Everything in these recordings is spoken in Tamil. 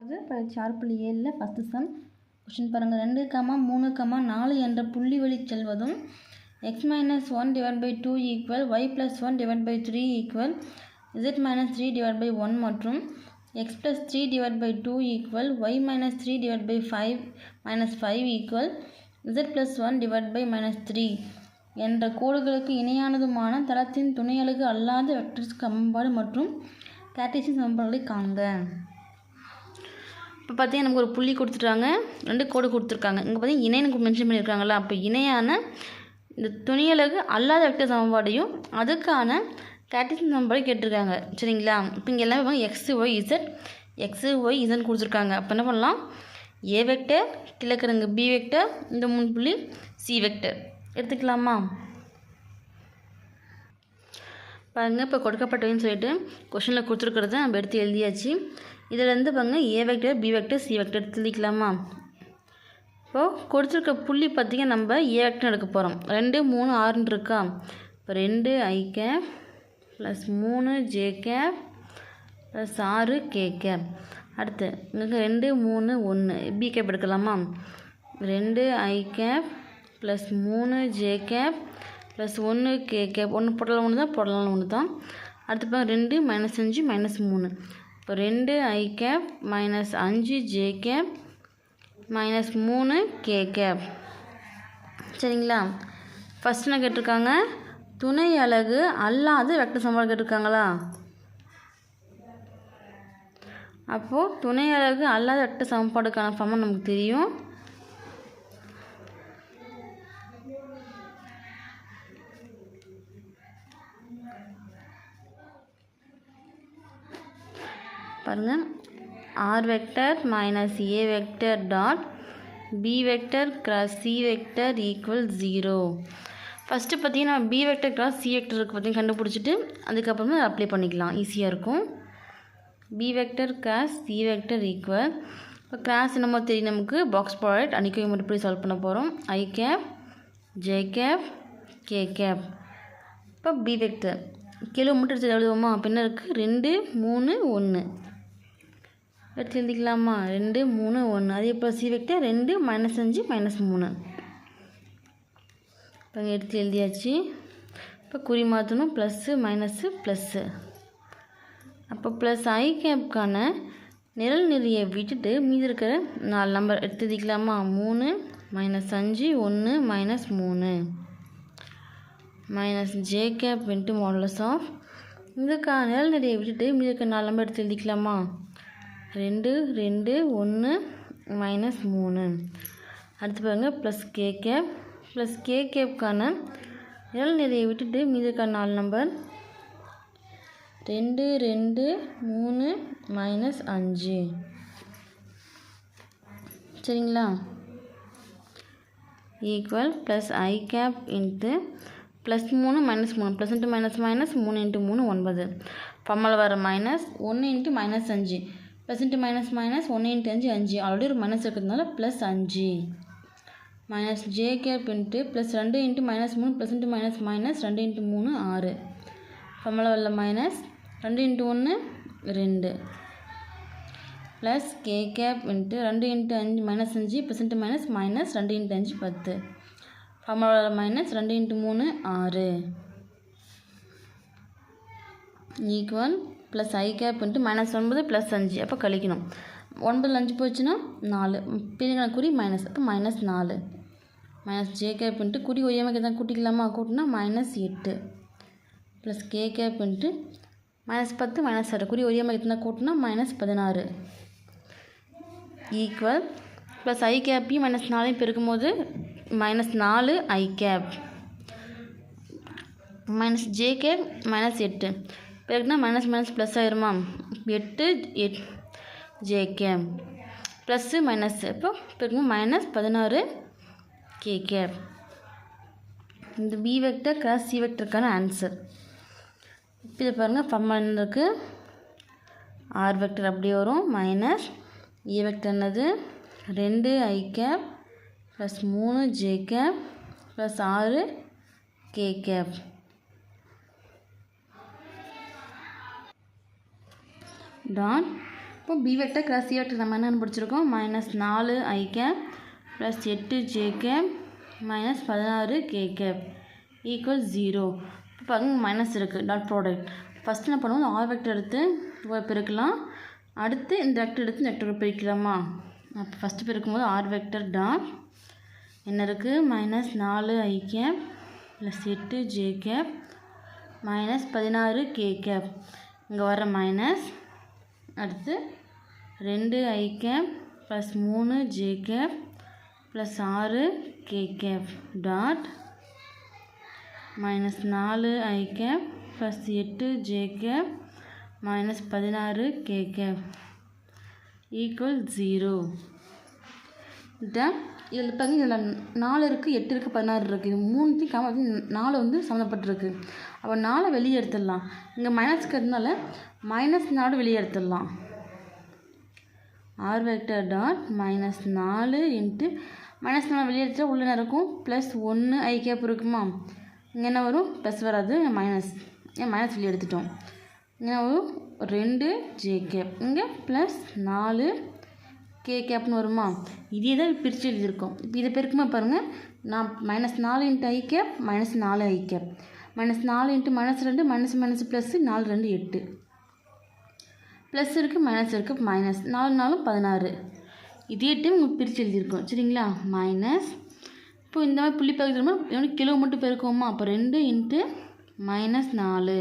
அது பயிற்சி ஆறு புள்ளி ஏழில் ஃபஸ்ட்டு சம் கொஷின் பாருங்கள் ரெண்டு கமா மூணு கமா நாலு என்ற புள்ளி வழி செல்வதும் X minus one divide by two equal Y plus one divide by three equal Z minus three divide by one மற்றும் X plus three divide by two equal Y minus three divide by five minus five equal Z plus one divide by minus three என்ற கோடுகளுக்கு இணையானதுமான தளத்தின் துணையலகு அல்லாத வெக்டர்ஸ் சமன்பாடு மற்றும் கார்ட்டீசியன் சமன்பாடுகளை காண்க. இப்போ பார்த்தீங்கன்னா நமக்கு ஒரு புள்ளி கொடுத்துட்டாங்க. ரெண்டு கோடு கொடுத்துருக்காங்க. இங்கே பார்த்தீங்கன்னா இணைன்னு மென்ஷன் பண்ணியிருக்காங்களா அப்போ இணையான இந்த துணியலகு அல்லாத வெக்டர் சமன்பாடையும் அதுக்கான கேட்டிசன் சமன்பாடு கேட்டிருக்காங்க. சரிங்களா? இப்போ இங்கே எல்லாமே x y z x y z கொடுத்துருக்காங்க. அப்போ என்ன பண்ணலாம்? ஏ வெக்டர் கிழக்கிறங்க பி வெக்டர் இந்த மூணு புள்ளி சி வெக்டர் எடுத்துக்கலாமா? பாருங்கள் இப்போ கொடுக்கப்பட்டவைன்னு சொல்லிட்டு கொஷனில் கொடுத்துருக்கிறத நம்ம எடுத்து எழுதியாச்சு. இதில் இருந்து பாருங்க A vector B vector C vector தெளிக்கலாமா இப்போது கொடுத்துருக்க புள்ளி பார்த்திங்கன்னா நம்ம ஏ வெக்டர் எடுக்க போகிறோம் ரெண்டு மூணு ஆறுன்னு இருக்கா? இப்போ ரெண்டு ஐ கேப் ப்ளஸ் மூணு ஜே கேப் ப்ளஸ் ஆறு கே கேப் அடுத்து இங்கே ரெண்டு மூணு ஒன்று பி கேப் எடுக்கலாமா? ரெண்டு ஐ கேப் ப்ளஸ் மூணு ஜே கேப் ப்ளஸ் ஒன்று கே கேப் ஒன்று போடலாம் ஒன்று தான் போடலாம் ஒன்று தான் அடுத்து பாருங்கள் ரெண்டு மைனஸ் அஞ்சு மைனஸ் மூணு. இப்போ ரெண்டு ஐ கேப் மைனஸ் அஞ்சு ஜே கேப் மைனஸ் மூணு கே கேப் சரிங்களா? ஃபஸ்ட் என்ன கேட்டிருக்காங்க? துணை அலகு அல்லாத வெக்டர் சமன்பாடு கேட்டிருக்காங்களா? அப்போது துணை அலகு அல்லாத வெக்டர் சமன்பாடுக்கான ஃபார்ம் நமக்கு தெரியும். பாருங்கள் r vector minus A vector dot B vector cross C vector equal zero first பார்த்தீங்கன்னா B vector cross C vector இருக்குது பார்த்தீங்கன்னா கண்டுபிடிச்சிட்டு அதுக்கப்புறமா அப்ளை பண்ணிக்கலாம். ஈஸியாக இருக்கும். B vector cross C vector equal இப்போ கிராஸ் என்னமோ தெரியும் நமக்கு. பாக்ஸ் ப்ராடக்ட் அன்றைக்கி மட்டும் போய் சால்வ் பண்ண போகிறோம் i cap j cap k cap இப்போ பி வெக்டர் கிலோ மட்டும் எடுத்து எழுதுவோமா? அப்போ என்ன இருக்குது ரெண்டு மூணு ஒன்று எடுத்து எழுதிக்கலாமா? ரெண்டு மூணு ஒன்று அதே போல் சி வெக்டர் ரெண்டு மைனஸ் அஞ்சு மைனஸ் மூணு. இப்போ எடுத்து எழுதியாச்சு. இப்போ குறி மாற்றணும். ப்ளஸ்ஸு மைனஸ்ஸு ப்ளஸ்ஸு அப்போ ப்ளஸ் ஐ கேப்க்கான நிரல் நிலையை விட்டுட்டு மீதி இருக்கிற நாலு நம்பர் எடுத்து எழுதிக்கலாமா? மூணு மைனஸ் அஞ்சு ஒன்று மைனஸ் மூணு. Minus j cap into modulus of இதுக்கான நிரல் நிலையை விட்டுட்டு மீதி இருக்கிற நாலு நம்பர் எடுத்து எழுதிக்கலாமா? ரெண்டு ரெண்டு ஒன்று மைனஸ் மூணு. அடுத்து பாருங்கள் plus k cap plus k கேப்க்கான நிரல் நிலையை விட்டுட்டு மீதி நாலு நம்பர் ரெண்டு ரெண்டு மூணு மைனஸ் அஞ்சு. சரிங்களா? Equal plus i cap into plus மூணு மைனஸ் மூணு. ப்ளஸ் இன்ட்டு மைனஸ் மைனஸ் மூணு இன்ட்டு மூணு ஒன்பது. பம்மல் வர மைனஸ் ஒன்று இன்ட்டு மைனஸ் அஞ்சு. ப்ளஸ் மைனஸ் மைனஸ் ஒன்று இன்ட்டு அஞ்சு அஞ்சு ஆல்ரெடி ஒரு மைனஸ் இருக்கிறதுனால ப்ளஸ் அஞ்சு minus j cap into plus ரெண்டு இன்ட்டு மைனஸ் மூணு ப்ளஸ் இன்ட்டு மைனஸ் மைனஸ் ரெண்டு இன்ட்டு மூணு ஆறு பம்மல் வரல மைனஸ் ரெண்டு இன்ட்டு ஒன்று ரெண்டு ப்ளஸ் கே கேப் இன்ட்டு ரெண்டு இன்ட்டு அஞ்சு மைனஸ் அஞ்சு ப்ளஸ் இன்ட்டு மைனஸ் மைனஸ் ரெண்டு இன்ட்டு அஞ்சு பத்து ஃபார்முலா மைனஸ் ரெண்டு இன்ட்டு மூணு ஆறு equal plus i cap into minus ஒன்பது ப்ளஸ் அஞ்சு. அப்போ கழிக்கணும். ஒன்பதில் அஞ்சு போச்சுன்னா நாலு. பிரிங்கின குறி மைனஸ் அப்போ மைனஸ் நாலு. மைனஸ் ஜே கேப் இன்ட்டு குறி ஒய்யாமல் தான் கூட்டிக்கலாமா? கூட்டினா மைனஸ் எட்டு. Plus k cap into minus பத்து மைனஸ் ஆறு. குறி ஒய்யாமல் தான் கூட்டினா மைனஸ் பதினாறு. ஈக்குவல் ப்ளஸ் ஐ கேப்பையும் மைனஸ் நாலையும் பெருக்கும்போது மைனஸ் நாலு i cap minus j cap minus எட்டு. பெருக்குனா மைனஸ் மைனஸ் ப்ளஸ் ஆயிருமா? எட்டு எட் ஜேகே ப்ளஸ்ஸு மைனஸ் இப்போ பிறகு மைனஸ் பதினாறு கேகே இந்த பி வெக்டர் கிராஸ் சி வெக்டருக்கான ஆன்சர் இப்போ இதை பாருங்கள் ஃபம்மன் இருக்குது ஆர் வெக்டர் அப்படி வரும். மைனஸ் ஏ வெக்டர் என்னது? ரெண்டு ஐ கேப் ப்ளஸ் மூணு ஜே கேப் ப்ளஸ் ஆறு கே கேப் டாட் இப்போ B vector cross C vector நம்ம என்னென்னு பிடிச்சிருக்கோம். மைனஸ் நாலு ஐ கேப் ப்ளஸ் எட்டு ஜே கேப் மைனஸ் பதினாறு கே கேப் ஈக்குவல் ஜீரோ இப்போ பாருங்க மைனஸ் இருக்குது டாட் ப்ராடக்ட் ஃபஸ்ட்டு என்ன பண்ணுவோம்? ஆர் வெக்டர் எடுத்து இவ்வளோ பெருக்கலாம். அடுத்து இந்த வெக்டர் எடுத்து இந்த வெக்டர் பிரிக்கலாமா? அப்போ ஃபஸ்ட்டு பிரிக்கும்போது ஆர் வெக்டர் டாட் என்ன இருக்குது மைனஸ் நாலு ஐ கேப் ப்ளஸ் எட்டு ஜே கேப் மைனஸ் பதினாறு கே கேப் இங்கே வர மைனஸ் அடுத்து ரெண்டு ஐ கேப் ப்ளஸ் மூணு ஜே கேப் ப்ளஸ் ஆறு கே கேப் டாட் மைனஸ் நாலு ஐ கேப் ப்ளஸ் எட்டு ஜே கேப் மைனஸ் பதினாறு கே கேப் ஈக்குவல் ஜீரோ இதான் இதில் பாருங்க இதில் நாலு இருக்குது எட்டு இருக்குது பதினாறு இருக்குது இது மூணுத்தையும் காம நாலு வந்து சம்மந்தப்பட்டிருக்கு. அப்போ நாலை வெளியே எடுத்துடலாம். இங்கே மைனஸ் இருக்கிறதுனால மைனஸ் நாலு வெளியே எடுத்துடலாம். ஆர் வெக்டர் டாட் மைனஸ் நாலு இன்ட்டு மைனஸ் நாலு வெளியே எடுத்துட்டா உள்ள நடக்கும் இருக்கும்? ப்ளஸ் ஒன்று ஐ கேப் இருக்குமா? இங்கே என்ன வரும்? ப்ளஸ் வராது. மைனஸ் ஏன் மைனஸ் வெளியே எடுத்துட்டோம். இங்கே என்ன வரும்? ரெண்டு ஜே கேப் இங்கே ப்ளஸ் நாலு கே கேப்னு வருமா? இதே தான் பிரித்து எழுதியிருக்கோம். இப்போ இதை பெருக்குமா பாருங்கள் நான் மைனஸ் நாலு இன்ட்டு ஐ கேப் மைனஸ் நாலு ஐ கேப் மைனஸ் நாலு இன்ட்டு மைனஸ் ரெண்டு மைனஸ் மைனஸ் ப்ளஸ்ஸு நாலு ரெண்டு எட்டு. ப்ளஸ் இருக்குது மைனஸ் இருக்குது மைனஸ் நாலு நாலும் பதினாறு. இதே டைம் உங்களுக்கு பிரித்து எழுதியிருக்கோம். சரிங்களா? மைனஸ் இப்போ இந்த மாதிரி புள்ளி பகுதியில் எவ்வளோ கிலோ மட்டும் பெருக்குவோமா? அப்போ ரெண்டு இன்ட்டு மைனஸ் நாலு.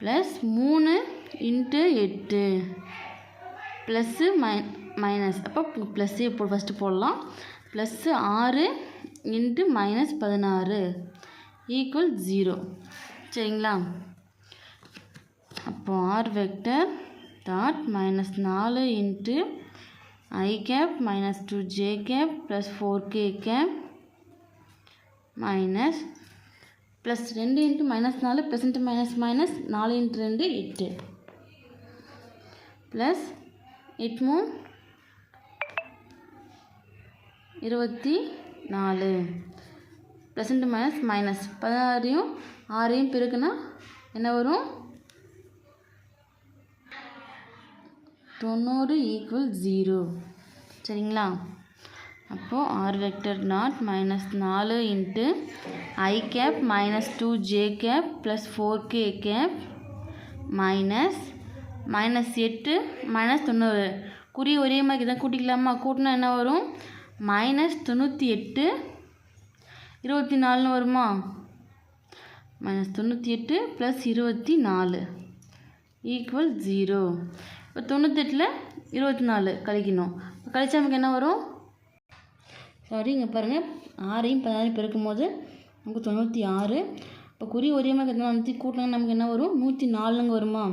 ப்ளஸ் மூணு இன்ட்டு எட்டு. ப்ளஸ்ஸு மை மைனஸ் அப்போ ப்ளஸ்ஸு இப்போ ஃபஸ்ட்டு போடலாம். ப்ளஸ்ஸு ஆறு இன்ட்டு மைனஸ் பதினாறு. ஈக்குவல் ஜீரோ சரிங்களா? அப்போ ஆர் வெக்டர் டாட் மைனஸ் நாலு into I cap minus two J cap plus four K cap minus plus ரெண்டு இன்ட்டு மைனஸ் நாலு ப்ளஸ் இன்ட்டு மைனஸ் மைனஸ் நாலு இன்ட்டு ரெண்டு எட்டு. ப்ளஸ் இட் மூணு இருபத்தி நாலு. ப்ளஸ் இன்ட்டு மைனஸ் மைனஸ் பதினாறையும் ஆறையும் பிறகுனா என்ன வரும்? தொண்ணூறு ஈக்குவல் ஜீரோ சரிங்களா? அப்போது ஆர் வெக்டர் நாட் மைனஸ் நாலு into i cap minus two j cap plus four k cap minus minus எட்டு மைனஸ் தொண்ணூறு. குறி ஒரே மாதிரி தான் கூட்டிக்கலாமா? கூட்டினா என்ன வரும்? மைனஸ் தொண்ணூற்றி எட்டு. இருபத்தி நாலுன்னு வருமா? மைனஸ் தொண்ணூற்றி எட்டு ப்ளஸ் இருபத்தி நாலு. ஈக்குவல் ஜீரோ இப்போ தொண்ணூத்தெட்டில் இருபத்தி நாலு கழிக்கணும். இப்போ கழிச்சா நமக்கு என்ன வரும்? சாரி இங்கே பாருங்கள் ஆறையும் பதினாறையும் பெருக்கும் போது நமக்கு தொண்ணூற்றி ஆறு. இப்போ குறி ஒரே மாதிரி நூற்றி கூட்டினா நமக்கு என்ன வரும்? நூற்றி நாலுங்க வருமா?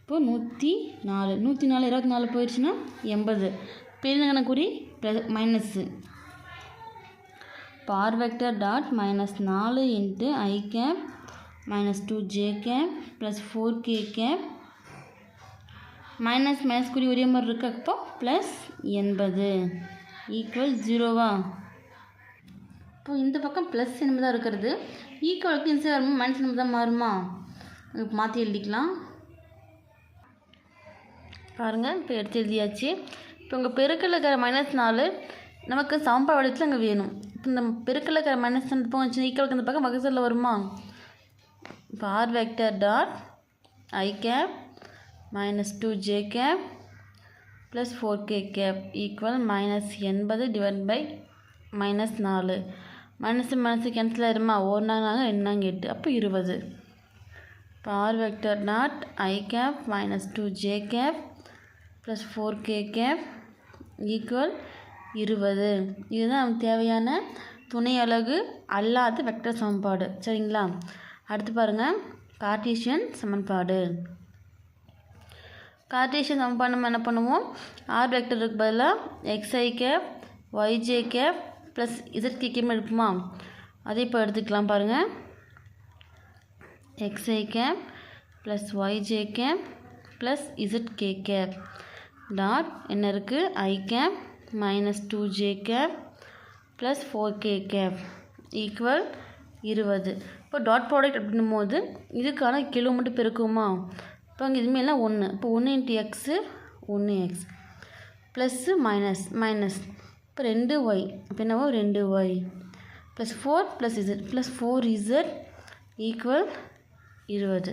இப்போ நூற்றி நாலு. நூற்றி நாலு இருபத்தி நாலு போயிடுச்சுன்னா எண்பது. பெருங்கன குறி. Minus minus vector dot minus நாலு into i cap minus two j cap plus four k cap minus minus குறி ஒரே மாதிரி இருக்கு அப்போ ப்ளஸ் எண்பது ஈக்குவல் ஜீரோவா இப்போ இந்த பக்கம் ப்ளஸ் என்பது தான் இருக்கிறது. ஈக்குவலுக்கு இந்த வருமா மைனஸ் என்பது தான் மாறுமா? மாற்றி எழுதிக்கலாம். பாருங்கள் இப்போ எடுத்து எழுதியாச்சு. இப்போ உங்கள் பெருக்கில் இருக்கிற மைனஸ் நாலு நமக்கு சமன்பாடு வடிவத்தில் அங்கே வேணும். இப்போ இந்த பெருக்கில் இருக்கிற மைனஸ் அந்த பக்கம் ஈக்குவலுக்கு இந்த பக்கம் வகுசலில் வருமா? இப்போ r vector dot i cap minus two j cap plus four k cap equal minus எண்பது டிவைட் பை மைனஸ் நாலு. மைனஸ் மைனஸ் கேன்சல் ஆயிருமா ஒரு நாள் நாங்கள் ரெண்டு நாங்கள் எட்டு. அப்போ இருபது. இப்போ r vector dot i cap minus two j cap plus four k cap equal இருபது. இதுதான் நமக்கு தேவையான துணை அலகு அல்லாத வெக்டர் சமன்பாடு. சரிங்களா? அடுத்து பாருங்கள் கார்டீஷியன் சமன்பாடு. கார்டீஷியன் சமன்பாடு நம்ம என்ன பண்ணுவோம்? ஆர் வெக்டருக்கு பதிலாக x i cap y j cap plus z cap எடுப்போமா? அதே இப்போ எடுத்துக்கலாம் பாருங்கள் xi cap plus yj plus z k cap dot என்ன இருக்குது i cap minus two j cap plus four k cap equal இருபது. இப்போ டாட் ப்ராடக்ட் அப்படின்னும் போது இதுக்கான கிலோ மட்டும் பெருக்குமா இப்போ அங்கே இதுமாரிலாம் ஒன்று இப்போ ஒன்று இன்ட்டு எக்ஸு ஒன்று எக்ஸ் ப்ளஸ்ஸு மைனஸ் மைனஸ் இப்போ ரெண்டு ஒய் இப்போ என்னவோ ரெண்டு y plus four plus z plus four z equal இருபது.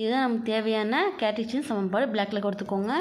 இதுதான் நமக்கு தேவையான கேட்டிச்சின் சமன்பாடு. பிளாக்கில் கொடுத்துக்கோங்க.